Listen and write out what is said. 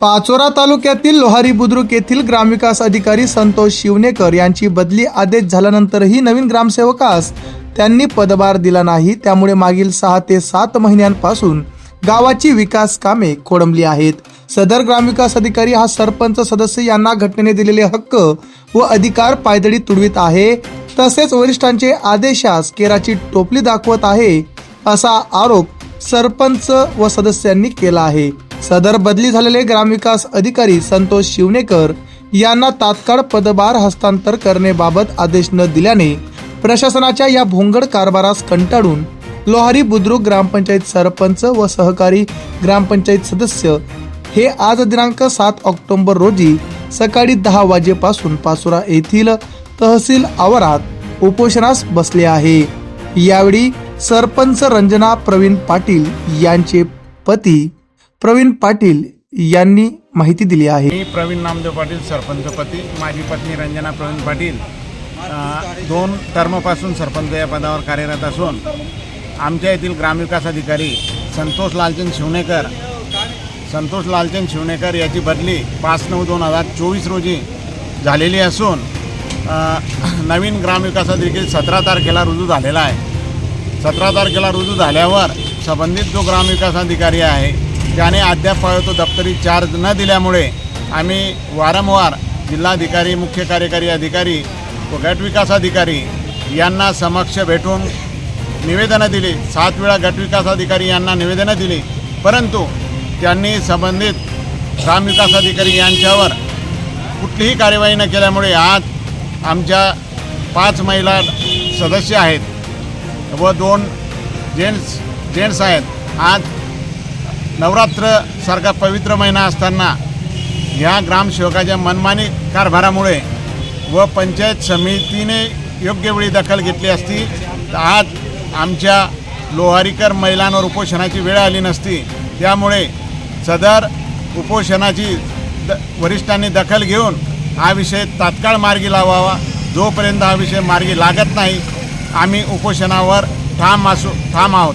पाचोरा तालुक्यातील लोहारी बुद्रुक येथील ग्रामविकास अधिकारी संतोष शिवनेकर यांची बदली आदेश झाल्यानंतरही नवीन ग्रामसेवकास त्यांनी पदभार दिला नाही. त्यामुळे मागील सहा ते सात महिन्यांपासून गावाची विकास कामे खोडंबली आहेत. सदर ग्रामविकास अधिकारी हा सरपंच सदस्य. यांना घटनेने दिलेले हक्क व अधिकार पायदळी तुडवीत आहे. तसेच वरिष्ठांचे आदेशास केराची टोपली दाखवत आहे असा आरोप सरपंच व सदस्यांनी केला आहे. सदर बदली झालेले ग्रामविकास अधिकारी संतोष शिवनेकर यांना तात्काळ पदभार हस्तांतर करण्याबाबत आदेश न दिल्याने प्रशासनाच्या या भोंगड कारभारास कंटाळून लोहारी बुद्रुक ग्रामपंचायत सरपंच व सहकारी ग्रामपंचायत सदस्य हे आज दिनांक सात ऑक्टोबर रोजी सकाळी दहा वाजेपासून पाचोरा येथील तहसील आवारात उपोषणास बसले आहे. यावेळी सरपंच रंजना प्रवीण पाटील यांचे पती प्रवीण पाटील यांनी माहिती दिली आहे. मी प्रवीण नामदेव पाटील सरपंचपती माझी पत्नी रंजना प्रवीण पाटील दोन टर्मपासून सरपंच या पदावर कार्यरत असून आमच्या येथील ग्रामविकास अधिकारी संतोष लालचंद शिवनेकर संतोष लालचंद शिवनेकर याची बदली पाच नऊ दोन हजार चोवीस रोजी झालेली असून नवीन ग्रामविकास अधिकारी सतरा तारखेला रुजू झालेला आहे. सतरा तारखेला रुजू झाल्यावर संबंधित जो ग्रामविकास अधिकारी आहे त्याने अद्याप तो दप्तरी चार्ज न दिल्यामुळे आम्ही वारंवार जिल्हाधिकारी मुख्य कार्यकारी अधिकारी व गटविकास अधिकारी यांना समक्ष भेटून निवेदनं दिली. सात वेळा गटविकास अधिकारी यांना निवेदनं दिली. परंतु त्यांनी संबंधित ग्रामविकास अधिकारी यांच्यावर कुठलीही कार्यवाही न केल्यामुळे आज आमच्या पाच महिला सदस्य आहेत व दोन जेंट्स जेंट्स आहेत. आज नवरात्रसारखा पवित्र महिना असताना ह्या ग्रामसेवकाच्या मनमानी कारभारामुळे व पंचायत समितीने योग्य वेळी दखल घेतली असती तर आज आमच्या लोहारीकर महिलांवर उपोषणाची वेळ आली नसती. त्यामुळे सदर उपोषणाची द वरिष्ठांनी दखल घेऊन हा विषय तात्काळ मार्गी लावावा. जोपर्यंत हा विषय मार्गी लागत नाही आम्ही उपोषणावर ठाम असू ठाम आहोत.